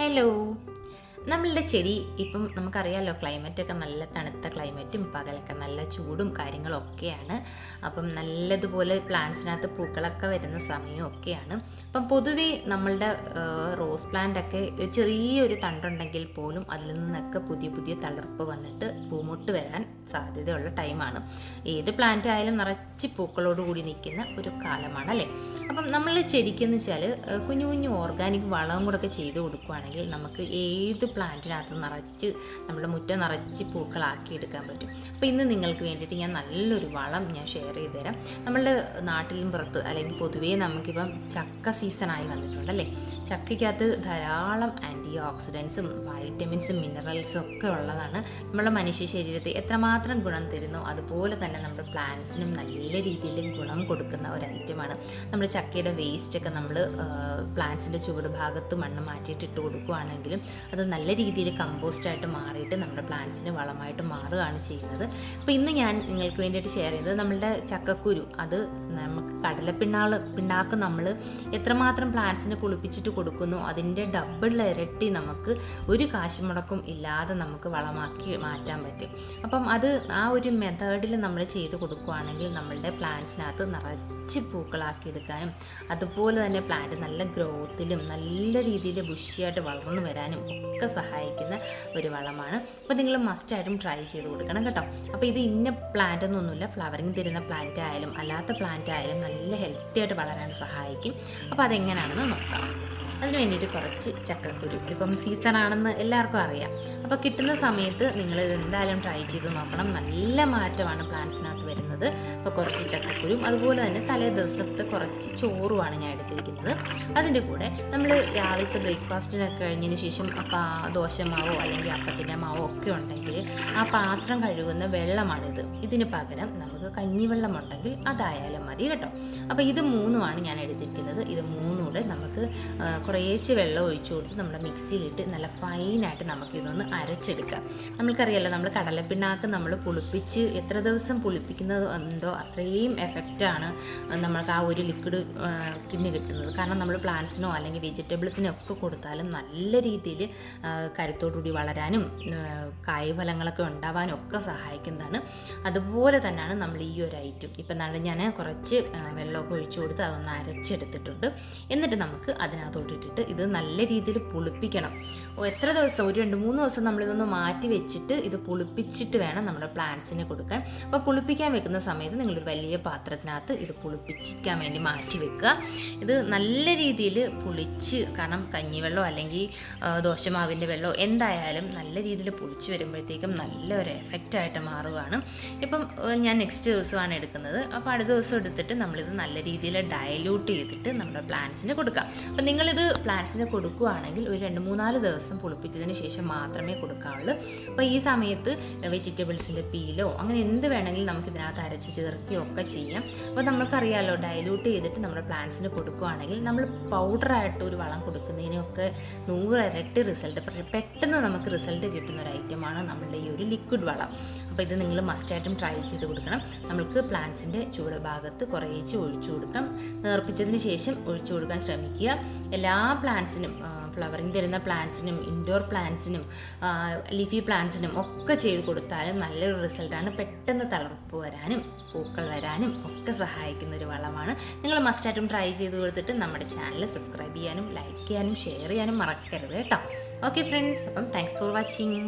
Hello നമ്മളുടെ ചെടി ഇപ്പം നമുക്കറിയാമല്ലോ ക്ലൈമറ്റൊക്കെ നല്ല തണുത്ത ക്ലൈമറ്റും പകലൊക്കെ നല്ല ചൂടും കാര്യങ്ങളൊക്കെയാണ്. അപ്പം നല്ലതുപോലെ പ്ലാന്റ്സിനകത്ത് പൂക്കളൊക്കെ വരുന്ന സമയവും ഒക്കെയാണ്. അപ്പം പൊതുവേ നമ്മളുടെ റോസ് പ്ലാന്റൊക്കെ ചെറിയൊരു തണ്ടുണ്ടെങ്കിൽ പോലും അതിൽ നിന്നൊക്കെ പുതിയ പുതിയ തളിർപ്പ് വന്നിട്ട് പൂമുട്ട് വരാൻ സാധ്യതയുള്ള ടൈമാണ്. ഏത് പ്ലാന്റ് ആയാലും നിറച്ച് പൂക്കളോട് കൂടി നിൽക്കുന്ന ഒരു കാലമാണ് അല്ലേ അപ്പം നമ്മൾ ചെടിക്കെന്ന് വെച്ചാൽ കുഞ്ഞു കുഞ്ഞു ഓർഗാനിക് വളവും കൂടെ ഒക്കെ ചെയ്ത് കൊടുക്കുകയാണെങ്കിൽ നമുക്ക് ഏത് പ്ലാന്റിനകത്ത് നിറച്ച് നമ്മുടെ മുറ്റം നിറച്ച് പൂക്കളാക്കി എടുക്കാൻ പറ്റും. അപ്പോൾ ഇന്ന് നിങ്ങൾക്ക് വേണ്ടിയിട്ട് ഞാൻ നല്ലൊരു വളം ഞാൻ ഷെയർ ചെയ്ത് തരാം. നമ്മളുടെ നാട്ടിലും പുറത്ത് അല്ലെങ്കിൽ പൊതുവേ നമുക്കിപ്പം ചക്ക സീസണായി വന്നിട്ടുണ്ട് അല്ലേ? ചക്കയ്ക്കകത്ത് ധാരാളം ആന്റി ഓക്സിഡൻസും വൈറ്റമിൻസും മിനറൽസും ഒക്കെ ഉള്ളതാണ് നമ്മുടെ മനുഷ്യ ശരീരത്തെ എത്രമാത്രം ഗുണം തരുന്നു അതുപോലെ തന്നെ നമ്മുടെ പ്ലാന്റ്സിനും നല്ല രീതിയിൽ ഗുണം കൊടുക്കുന്ന ഒരു ഐറ്റമാണ് നമ്മുടെ ചക്കയുടെ വേസ്റ്റൊക്കെ നമ്മൾ പ്ലാന്റ്സിന്റെ ചുവട് ഭാഗത്ത് മണ്ണ് മാറ്റിയിട്ട് ഇട്ട് കൊടുക്കുകയാണെങ്കിലും അത് നല്ല രീതിയിൽ കമ്പോസ്റ്റായിട്ട് മാറിയിട്ട് നമ്മുടെ പ്ലാന്റ്സിന് വളമായിട്ട് മാറുകയാണ് ചെയ്യുന്നത്. അപ്പോൾ ഇന്ന് ഞാൻ നിങ്ങൾക്ക് വേണ്ടിയിട്ട് ഷെയർ ചെയ്തത് നമ്മളുടെ ചക്കക്കുരു. അത് നമുക്ക് കടലപ്പിണ്ണാൾ പിണ്ണാക്ക് നമ്മൾ എത്രമാത്രം പ്ലാന്റ്സിനെ പുളിപ്പിച്ചിട്ട് കൊടുക്കുന്നു. അതിന്റെ ഡബിൾ ഇരട്ടി നമുക്ക് ഒരു കാശ് മുടക്കും ഇല്ലാതെ നമുക്ക് വളമാക്കി മാറ്റാൻ പറ്റും. അപ്പം അത് ആ ഒരു മെത്തേഡിൽ നമ്മൾ ചെയ്ത് കൊടുക്കുകയാണെങ്കിൽ നമ്മളുടെ പ്ലാന്റ്സിനകത്ത് നിറച്ച് പൂക്കളാക്കി എടുക്കാനും അതുപോലെ തന്നെ പ്ലാന്റ് നല്ല ഗ്രോത്തിലും നല്ല രീതിയിൽ ബുഷിയായിട്ട് വളർന്നു വരാനും ഒക്കെ സഹായിക്കുന്ന ഒരു വളമാണ്. അപ്പോൾ നിങ്ങൾ മസ്റ്റായിട്ടും ട്രൈ ചെയ്ത് കൊടുക്കണം കേട്ടോ. അപ്പോൾ ഇത് ഇന്ന പ്ലാന്റ് എന്നൊന്നുമില്ല. ഫ്ലവറിങ് തരുന്ന പ്ലാന്റ് ആയാലും അല്ലാത്ത പ്ലാന്റ് ആയാലും നല്ല ഹെൽത്തി ആയിട്ട് വളരാൻ സഹായിക്കും. അപ്പോൾ അതെങ്ങനെയാണെന്ന് നോക്കാം. അതിന് വേണ്ടിയിട്ട് കുറച്ച് ചക്കക്കുരു. ഇപ്പം സീസൺ ആണെന്ന് എല്ലാവർക്കും അറിയാം. അപ്പോൾ കിട്ടുന്ന സമയത്ത് നിങ്ങൾ ഇത് എന്തായാലും ട്രൈ ചെയ്ത് നോക്കണം. നല്ല മാറ്റമാണ് പ്ലാന്റ്സിനകത്ത് വരുന്നത്. അപ്പോൾ കുറച്ച് ചക്കക്കുരും അതുപോലെ തന്നെ തലേ ദിവസത്തെ കുറച്ച് ചോറുമാണ് ഞാൻ എടുത്തിരിക്കുന്നത്. അതിന്റെ കൂടെ നമ്മൾ രാവിലത്തെ ബ്രേക്ക്ഫാസ്റ്റിനൊക്കെ കഴിഞ്ഞതിന് ശേഷം അപ്പം ദോശമാവോ അല്ലെങ്കിൽ അപ്പത്തിന്റെ മാവോ ഒക്കെ ഉണ്ടെങ്കിൽ ആ പാത്രം കഴുകുന്ന വെള്ളമാണിത്. ഇതിന് പകരം നമുക്ക് കഞ്ഞിവെള്ളം ഉണ്ടെങ്കിൽ അതായാലും മതി കേട്ടോ. അപ്പോൾ ഇത് മൂന്നുമാണ് ഞാൻ എടുത്തിരിക്കുന്നത്. ഇത് മൂന്നൂടെ നമുക്ക് കുറേച്ച് വെള്ളം ഒഴിച്ചു കൊടുത്ത് നമ്മുടെ മിക്സിയിലിട്ട് നല്ല ഫൈനായിട്ട് നമുക്കിതൊന്ന് അരച്ചെടുക്കാം. നമ്മൾക്കറിയാലോ നമ്മൾ കടലപ്പിണ്ണാക്ക് നമ്മൾ പുളിപ്പിച്ച് എത്ര ദിവസം പുളിപ്പിക്കുന്നത് ഉണ്ടോ അത്രയും എഫക്റ്റാണ് നമ്മൾക്ക് ആ ഒരു ലിക്വിഡ് പിന്നെ കിട്ടുന്നത്. കാരണം നമ്മൾ പ്ലാന്റ്സിനോ അല്ലെങ്കിൽ വെജിറ്റബിൾസിനോ ഒക്കെ കൊടുത്താലും നല്ല രീതിയിൽ കരുത്തോടുകൂടി വളരാനും കായ്ഫലങ്ങളൊക്കെ ഉണ്ടാവാനും ഒക്കെ സഹായിക്കുന്നതാണ്. അതുപോലെ തന്നെയാണ് നമ്മൾ ഈ ഒരു ഐറ്റം ഇപ്പം ഞാൻ കുറച്ച് വെള്ളമൊക്കെ ഒഴിച്ചു കൊടുത്ത് അതൊന്ന് അരച്ചെടുത്തിട്ടുണ്ട്. എന്നിട്ട് നമുക്ക് അതിനകത്തോട്ട് ഇട്ടിട്ട് ഇത് നല്ല രീതിയിൽ പുളിപ്പിക്കണം. എത്ര ദിവസം? ഒരു രണ്ട് മൂന്ന് ദിവസം നമ്മളിതൊന്ന് മാറ്റി വെച്ചിട്ട് ഇത് പുളിപ്പിച്ചിട്ട് വേണം നമ്മുടെ പ്ലാന്റ്സിന് കൊടുക്കാൻ. അപ്പോൾ പുളിപ്പിക്കാൻ വെക്കുന്ന സമയത്ത് നിങ്ങളൊരു വലിയ പാത്രത്തിനകത്ത് ഇത് പുളിപ്പിക്കാൻ വേണ്ടി മാറ്റി വെക്കുക. ഇത് നല്ല രീതിയിൽ പുളിച്ച് കാരണം കഞ്ഞിവെള്ളമോ അല്ലെങ്കിൽ ദോശമാവിന്റെ വെള്ളമോ എന്തായാലും നല്ല രീതിയിൽ പുളിച്ച് വരുമ്പോഴത്തേക്കും നല്ലൊരു എഫക്റ്റായിട്ട് മാറുകയാണ് ഇപ്പം ഞാൻ നെക്സ്റ്റ് ദിവസമാണ് എടുക്കുന്നത്. അപ്പോൾ അടുത്ത ദിവസം എടുത്തിട്ട് നമ്മളിത് നല്ല രീതിയിൽ ഡയലൂട്ട് ചെയ്തിട്ട് നമ്മുടെ പ്ലാന്റ്സിന് കൊടുക്കാം. അപ്പം നിങ്ങളിത് പ്ലാന്റ്സിന് കൊടുക്കുകയാണെങ്കിൽ ഒരു രണ്ട് മൂന്നാൽ ദിവസം പുളിപ്പിച്ചതിന് ശേഷം മാത്രമേ കൊടുക്കാവുള്ളൂ. അപ്പോൾ ഈ സമയത്ത് വെജിറ്റബിൾസിന്റെ പീലോ അങ്ങനെ എന്ത് വേണമെങ്കിലും നമുക്ക് ഇതിനകത്ത് അരച്ച് ചേർക്കുകയോ ഒക്കെ ചെയ്യാം. അപ്പോൾ നമ്മൾക്കറിയാമല്ലോ ഡയലൂട്ട് ചെയ്തിട്ട് നമ്മുടെ പ്ലാന്റ്സിന് കൊടുക്കുകയാണെങ്കിൽ നമ്മൾ പൗഡറായിട്ട് ഒരു വളം കൊടുക്കുന്നതിനൊക്കെ നൂറ് ഇരട്ടി റിസൾട്ട് പെട്ടെന്ന് നമുക്ക് റിസൾട്ട് കിട്ടുന്ന ഒരു ഐറ്റമാണ് നമ്മളുടെ ഈ ഒരു ലിക്വിഡ് വളം. അപ്പോൾ ഇത് നിങ്ങൾ മസ്റ്റായിട്ടും ട്രൈ ചെയ്ത് കൊടുക്കണം. നമ്മൾക്ക് പ്ലാന്റ്സിന്റെ ചൂട് ഭാഗത്ത് കുറേച്ച് ഒഴിച്ചു കൊടുക്കണം നേർപ്പിച്ചതിന് ശേഷം ഒഴിച്ചു കൊടുക്കാൻ ശ്രമിക്കുക. എല്ലാ പ്ലാന്റ്സിനും ഫ്ലവറിങ് തരുന്ന പ്ലാന്റ്സിനും ഇൻഡോർ പ്ലാന്റ്സിനും ലീഫി പ്ലാന്റ്സിനും ഒക്കെ ചെയ്ത് കൊടുത്താലും നല്ലൊരു റിസൾട്ടാണ് പെട്ടെന്ന് തളർപ്പ് വരാനും പൂക്കൾ വരാനും ഒക്കെ സഹായിക്കുന്ന ഒരു വളമാണ്. നിങ്ങൾ മസ്റ്റായിട്ടും ട്രൈ ചെയ്ത് കൊടുത്തിട്ട് നമ്മുടെ ചാനൽ സബ്സ്ക്രൈബ് ചെയ്യാനും ലൈക്ക് ചെയ്യാനും ഷെയർ ചെയ്യാനും മറക്കരുത് കേട്ടോ. ഓക്കെ ഫ്രണ്ട്സ് അപ്പം താങ്ക്സ് ഫോർ വാച്ചിങ്